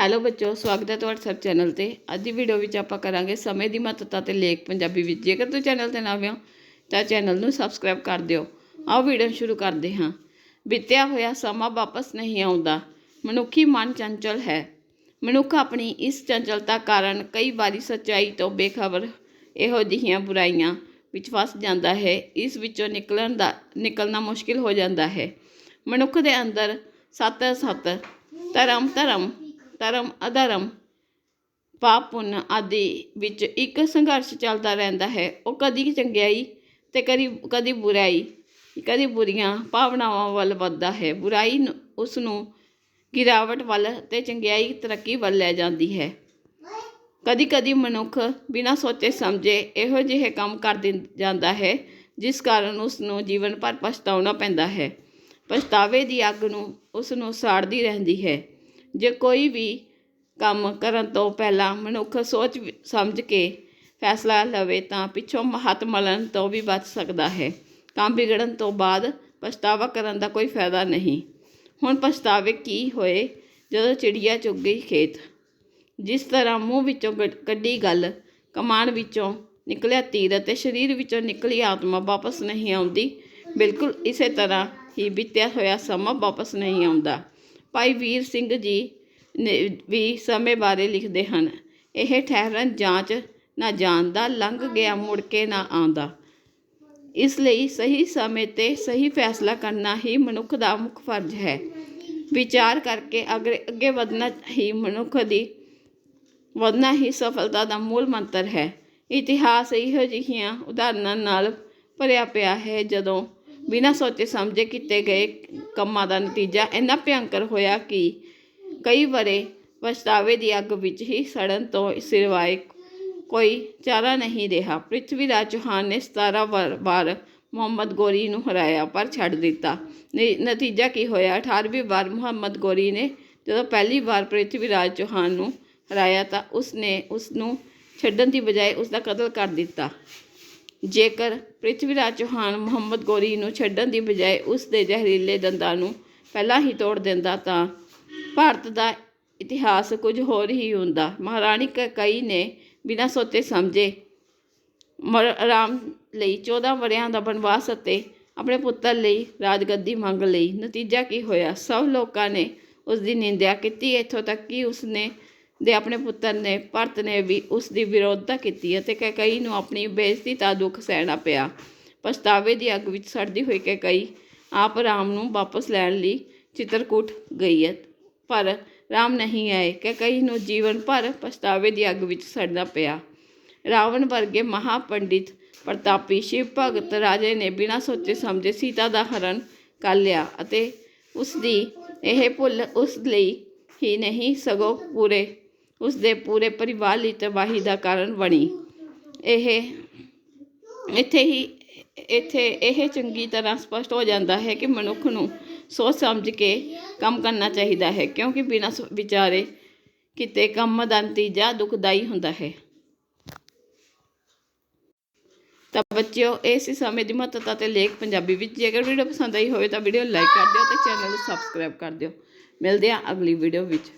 Hello ਬੱਚੋ, ਸਵਾਗਤ ਹੈ ਤੁਹਾਡਾ ਸਭ ਚੈਨਲ ਤੇ। ਅੱਜ ਦੀ ਵੀਡੀਓ ਵਿੱਚ ਆਪਾਂ ਕਰਾਂਗੇ ਸਮੇਂ ਦੀ ਮਹੱਤਤਾ ਤੇ ਲੇਖ ਪੰਜਾਬੀ ਵਿੱਚ। ਜੇਕਰ ਤੁਸੀਂ ਚੈਨਲ ਤੇ ਨਵੇਂ ਹੋ, ਤਾਂ ਚੈਨਲ ਨੂੰ ਸਬਸਕ੍ਰਾਈਬ ਕਰ ਦਿਓ। ਆਓ ਵੀਡੀਓ ਸ਼ੁਰੂ ਕਰਦੇ ਹਾਂ। ਬੀਤਿਆ ਹੋਇਆ ਸਮਾਂ ਵਾਪਸ ਨਹੀਂ ਆਉਂਦਾ। ਮਨੁੱਖੀ ਮਨ ਚੰਚਲ ਹੈ। ਮਨੁੱਖ ਆਪਣੀ ਇਸ ਚੰਚਲਤਾ ਕਾਰਨ ਕਈ ਵਾਰੀ ਸੱਚਾਈ ਤੋਂ ਬੇਖਬਰ ਇਹੋ ਜਿਹੀਆਂ ਬੁਰਾਈਆਂ ਵਿੱਚ ਫਸ ਜਾਂਦਾ ਹੈ। ਇਸ ਵਿੱਚੋਂ ਨਿਕਲਣ ਦਾ, ਨਿਕਲਣਾ ਮੁਸ਼ਕਿਲ ਹੋ ਜਾਂਦਾ ਹੈ। ਮਨੁੱਖ ਦੇ ਅੰਦਰ ਸੱਤ ਸੱਤ ਧਰਮ ਧਰਮ ਧਰਮ, ਅਧਰਮ, ਪਾਪ, ਪੁੰਨ ਆਦਿ ਵਿੱਚ ਇੱਕ ਸੰਘਰਸ਼ ਚੱਲਦਾ ਰਹਿੰਦਾ ਹੈ। ਉਹ ਕਦੀ ਚੰਗਿਆਈ ਤੇ ਕਦੀ ਕਦੀ ਬੁਰਾਈ, ਕਦੀ ਬੁਰੀਆਂ ਭਾਵਨਾਵਾਂ ਵੱਲ ਵੱਧਦਾ ਹੈ। ਬੁਰਾਈ ਨੂੰ- ਉਸ ਨੂੰ ਗਿਰਾਵਟ ਵੱਲ ਤੇ ਚੰਗਿਆਈ ਤਰੱਕੀ ਵੱਲ ਲੈ ਜਾਂਦੀ ਹੈ। ਕਦੀ ਕਦੀ ਮਨੁੱਖ ਬਿਨਾਂ ਸੋਚੇ ਸਮਝੇ ਇਹੋ ਜਿਹੇ ਕੰਮ ਕਰ ਦਿੰ- ਜਾਂਦਾ ਹੈ, ਜਿਸ ਕਾਰਨ ਉਸ ਨੂੰ ਜੀਵਨ ਭਰ ਪਛਤਾਉਣਾ ਪੈਂਦਾ ਹੈ। ਪਛਤਾਵੇ ਦੀ ਅੱਗ ਨੂੰ, ਉਸ ਨੂੰ ਸਾੜਦੀ ਰਹਿੰਦੀ ਹੈ। ਜੇ ਕੋਈ ਵੀ ਕੰਮ ਕਰਨ ਤੋਂ ਪਹਿਲਾਂ ਮਨੁੱਖ ਸੋਚ ਸਮਝ ਕੇ ਫੈਸਲਾ ਲਵੇ ਤਾਂ ਪਿੱਛੋਂ ਹੱਥ ਮਲਣ ਤੋਂ ਵੀ ਬਚ ਸਕਦਾ ਹੈ। ਕੰਮ ਵਿਗੜਨ ਤੋਂ ਬਾਅਦ ਪਛਤਾਵਾ ਕਰਨ ਦਾ ਕੋਈ ਫਾਇਦਾ ਨਹੀਂ। ਹੁਣ ਪਛਤਾਵੇ ਕੀ ਹੋਏ ਜਦੋਂ ਚਿੜੀਆ ਚੁੱਗ ਗਈ ਖੇਤ। ਜਿਸ ਤਰ੍ਹਾਂ ਮੂੰਹ ਵਿੱਚੋਂ ਕੱਢ- ਕੱਢੀ ਗੱਲ ਕਮਾਨ ਵਿੱਚੋਂ ਨਿਕਲਿਆ ਤੀਰ ਅਤੇ ਸਰੀਰ ਵਿੱਚੋਂ ਨਿਕਲੀ ਆਤਮਾ ਵਾਪਸ ਨਹੀਂ ਆਉਂਦੀ, ਬਿਲਕੁਲ ਇਸੇ ਤਰ੍ਹਾਂ ਹੀ ਬੀਤਿਆ ਹੋਇਆ ਸਮਾਂ ਵਾਪਸ ਨਹੀਂ ਆਉਂਦਾ। ਭਾਈ ਵੀਰ ਸਿੰਘ ਜੀ ਨੇ ਵੀ ਸਮੇਂ ਬਾਰੇ ਲਿਖਦੇ ਹਨ। ਇਹ ਠਹਿਰਨ ਜਾਂਚ ਨਾ ਜਾਣਦਾ, ਲੰਘ ਗਿਆ ਮੁੜ ਕੇ ਨਾ ਆਉਂਦਾ। ਇਸ ਲਈ ਸਹੀ ਸਮੇਂ ਤੇ ਸਹੀ ਫੈਸਲਾ ਕਰਨਾ ਹੀ ਮਨੁੱਖ ਦਾ ਮੁੱਖ ਫਰਜ਼ ਹੈ। ਵਿਚਾਰ ਕਰਕੇ ਅੱਗੇ ਅੱਗੇ ਵਧਣਾ ਹੀ ਮਨੁੱਖ ਦੀ ਵਧਣਾ ਹੀ ਸਫਲਤਾ ਦਾ ਮੂਲ ਮੰਤਰ ਹੈ। ਇਤਿਹਾਸ ਇਹੋ ਜਿਹੀਆਂ ਉਦਾਹਰਨਾਂ ਨਾਲ ਭਰਿਆ ਪਿਆ ਹੈ ਜਦੋਂ ਬਿਨਾਂ ਸੋਚੇ ਸਮਝੇ ਕੀਤੇ ਗਏ ਕੰਮਾਂ ਦਾ ਨਤੀਜਾ ਇੰਨਾ ਭਿਅੰਕਰ ਹੋਇਆ ਕਿ ਕਈ ਵਰੇ ਪਛਤਾਵੇ ਦੀ ਅੱਗ ਵਿੱਚ ਹੀ ਸੜਨ ਤੋਂ ਸਿਰਵਾਏ ਕੋਈ ਚਾਰਾ ਨਹੀਂ ਰਿਹਾ। ਪ੍ਰਿਥਵੀ ਰਾਜ ਚੌਹਾਨ ਨੇ 17 ਵਾਰ ਵਾਰ ਮੁਹੰਮਦ ਗੋਰੀ ਨੂੰ ਹਰਾਇਆ ਪਰ ਛੱਡ ਦਿੱਤਾ। ਨ- ਨਤੀਜਾ ਕੀ ਹੋਇਆ? 18ਵੀਂ ਵਾਰ ਮੁਹੰਮਦ ਗੋਰੀ ਨੇ ਜਦੋਂ ਪਹਿਲੀ ਵਾਰ ਪ੍ਰਿਥਵੀ ਰਾਜ ਚੌਹਾਨ ਨੂੰ ਹਰਾਇਆ ਤਾਂ ਉਸ ਨੇ ਉਸ ਨੂੰ ਛੱਡਣ ਦੀ ਬਜਾਏ ਉਸ ਦਾ ਕਤਲ ਕਰ ਦਿੱਤਾ। ਜੇਕਰ ਪ੍ਰਿਥਵੀ ਰਾਜ ਚੌਹਾਨ ਮੁਹੰਮਦ ਗੌਰੀ ਨੂੰ ਛੱਡਣ ਦੀ ਬਜਾਏ ਉਸ ਦੇ ਜ਼ਹਿਰੀਲੇ ਦੰਦਾਂ ਨੂੰ ਪਹਿਲਾਂ ਹੀ ਤੋੜ ਦਿੰਦਾ ਤਾਂ ਭਾਰਤ ਦਾ ਇਤਿਹਾਸ ਕੁਝ ਹੋਰ ਹੀ ਹੁੰਦਾ। ਮਹਾਰਾਣੀ ਕਈ ਨੇ ਬਿਨਾਂ ਸੋਚੇ ਸਮਝੇ ਮਰ- ਆਰਾਮ ਲਈ 14 ਵਰਿਆਂ ਦਾ ਬਨਵਾਸ ਅਤੇ ਆਪਣੇ ਪੁੱਤਰ ਲਈ ਰਾਜਗੱਦੀ ਮੰਗ ਲਈ। ਨਤੀਜਾ ਕੀ ਹੋਇਆ? ਸਭ ਲੋਕਾਂ ਨੇ ਉਸ ਦੀ ਨਿੰਦਿਆ ਕੀਤੀ। ਇੱਥੋਂ ਤੱਕ ਕਿ ਉਸ ਨੇ ਦੇ ਆਪਣੇ ਪੁੱਤਰ ਨੇ, ਭਰਤ ਨੇ ਵੀ ਉਸ ਦੀ ਵਿਰੋਧਤਾ ਕੀਤੀ ਅਤੇ ਕਈ ਨੂੰ ਆਪਣੀ ਬੇਇੱਜ਼ਤੀ ਦਾ ਦੁੱਖ ਸਹਿਣਾ ਪਿਆ। ਪਛਤਾਵੇ ਦੀ ਅੱਗ ਵਿੱਚ ਸੜਦੀ ਹੋਈ ਕਈ ਆਪ ਰਾਮ ਨੂੰ ਵਾਪਸ ਲੈਣ ਲਈ ਚਿੱਤਰਕੂਟ ਗਈ ਹੈ। ਪਰ ਰਾਮ ਨਹੀਂ ਆਏ। ਕਈ ਨੂੰ ਜੀਵਨ ਭਰ ਪਛਤਾਵੇ ਦੀ ਅੱਗ ਵਿੱਚ ਸੜਨਾ ਪਿਆ। ਰਾਵਣ ਵਰਗੇ ਮਹਾਪੰਡਿਤ ਪ੍ਰਤਾਪੀ ਸ਼ਿਵ ਭਗਤ ਰਾਜੇ ਨੇ ਬਿਨਾਂ ਸੋਚੇ ਸਮਝੇ ਸੀਤਾ ਦਾ ਹਰਨ ਕਰ ਲਿਆ ਅਤੇ ਉਸ ਦੀ ਇਹ ਭੁੱਲ ਉਸ ਲਈ ਹੀ ਨਹੀਂ, ਸਗੋਂ ਪੂਰੇ ਉਸ ਦੇ ਪੂਰੇ ਪਰਿਵਾਰ ਲਈ ਤਬਾਹੀ ਦਾ ਕਾਰਨ ਬਣੀ। ਇਹ ਇੱਥੇ ਹੀ, ਇੱਥੇ ਇਹ ਚੰਗੀ ਤਰ੍ਹਾਂ ਸਪਸ਼ਟ ਹੋ ਜਾਂਦਾ ਹੈ ਕਿ ਮਨੁੱਖ ਨੂੰ ਸੋਚ ਸਮਝ ਕੇ ਕੰਮ ਕਰਨਾ ਚਾਹੀਦਾ ਹੈ, ਕਿਉਂਕਿ ਬਿਨਾਂ ਸੋ- ਵਿਚਾਰੇ ਕਿਤੇ ਕੰਮ ਦਾ ਨਤੀਜਾ ਦੁਖਦਾਈ ਹੁੰਦਾ ਹੈ। ਤਾਂ ਬੱਚਿਓ ਇਹ ਸੀ ਸਮੇਂ ਦੀ ਮਹੱਤਤਾ ਤੇ ਲੇਖ ਪੰਜਾਬੀ ਵਿੱਚ ਜੇਕਰ ਵੀਡੀਓ ਪਸੰਦ ਆਈ ਹੋਵੇ ਤਾਂ ਵੀਡੀਓ ਲਾਈਕ ਕਰ ਦਿਓ ਤੇ ਚੈਨਲ ਨੂੰ ਸਬਸਕ੍ਰਾਈਬ ਕਰ ਦਿਓ। ਮਿਲਦੇ ਹਾਂ ਅਗਲੀ ਵੀਡੀਓ ਵਿੱਚ।